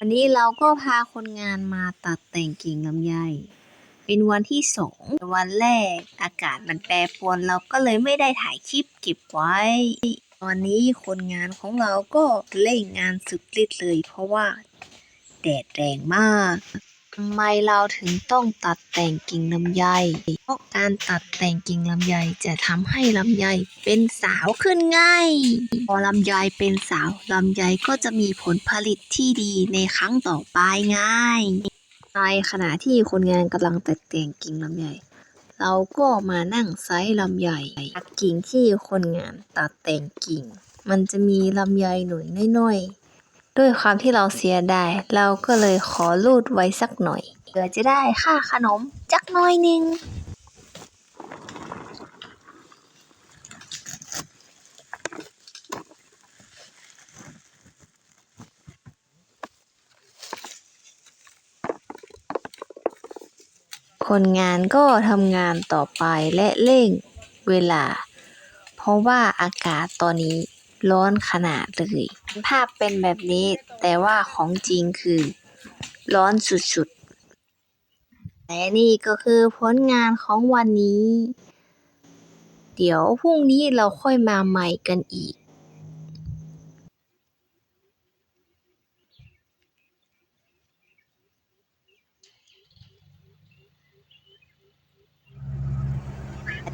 วันนี้เราก็พาคนงานมาตัดแต่งกิ่งลำไย เป็นวันที่สองวันแรกอากาศมันแปรปรวนเราก็เลยไม่ได้ถ่ายคลิปเก็บไว้ ตอนนี้คนงานของเราก็เล่งงานสุดฤทธิ์เลย เพราะว่าแดดแรงมากำไมเราถึงต้องตัดแต่งกิ่งลำไย เพราะการตัดแต่งกิ่งลำไยจะทำให้ลำไยเป็นสาวขึ้นง่าย พอลำไยเป็นสาวลำไยก็จะมีผลผลิตที่ดีในครั้งต่อไปง่ายในขณะที่คนงานกำลังตัดแต่งกิ่งลำไย เราก็มานั่งไซส์ลำไยกกิ่งที่คนงานตัดแต่งกิ่ง มันจะมีลำไยหน่วยน้อยๆ ด้วยความที่เราเสียดายเราก็เลยขอรูดไว้สักหน่อยเพื่อจะได้ค่าขนมจักหน่อยหนึงคนงานก็ทำงานต่อไปและเร่งเวลา เพราะว่าอากาศตอนนี้ ร้อนขนาดเลย ภาพเป็นแบบนี้แต่ว่าของจริงคือ ร้อนสุดๆ และนี่ก็คือผลงานของวันนี้ เดี๋ยวพรุ่งนี้เราค่อยมาใหม่กันอีก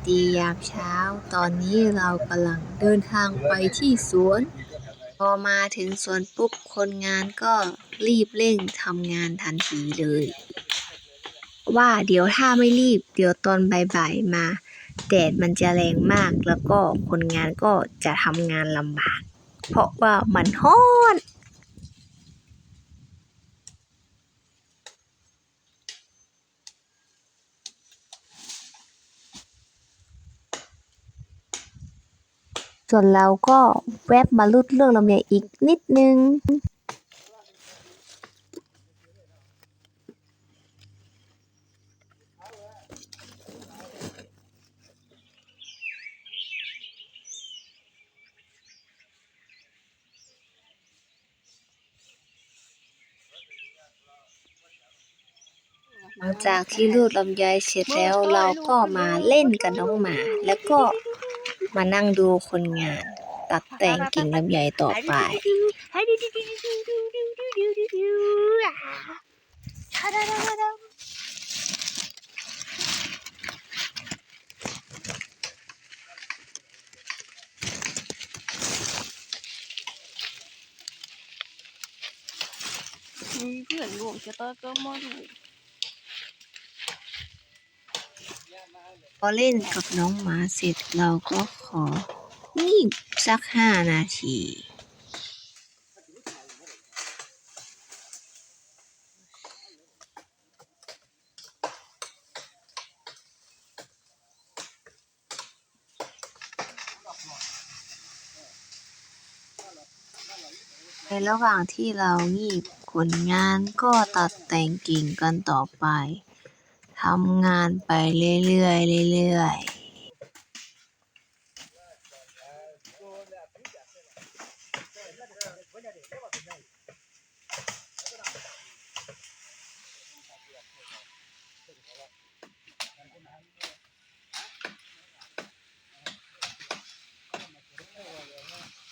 ดียามเช้า ตอนนี้เรากำลังเดินทางไปที่สวน พอมาถึงสวนปุ๊บคนงานก็รีบเร่งทำงานทันทีเลย ว่าเดี๋ยวถ้าไม่รีบ เดี๋ยวตอนบ่ายๆมา แดดมันจะแรงมากแล้วก็คนงานก็จะทำงานลำบาก เพราะว่ามันร้อน ส่วนเราก็แวบมาลุดเรื่องลำไยอีกนิดนึง หลังจากที่รูดลำไยเสร็จแล้วเราก็มาเล่นกับน้องหมา แล้วก็ มานั่งดูคนงาน ตัดแต่งกิ่งลำไยต่อไปมีเพื่อนร่วมชะตากรรมมาดู พอเล่นกับน้องหมาเสร็จเราก็ของีบสักห้านาทีในระหว่างที่เรางีบคนงานก็ตัดแต่งกิ่งกันต่อไป ทำงานไปเรื่อยๆเรื่อยๆ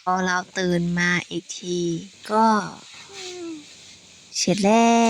พอเราตื่นมาอีกที ก็ เสร็จแล้ว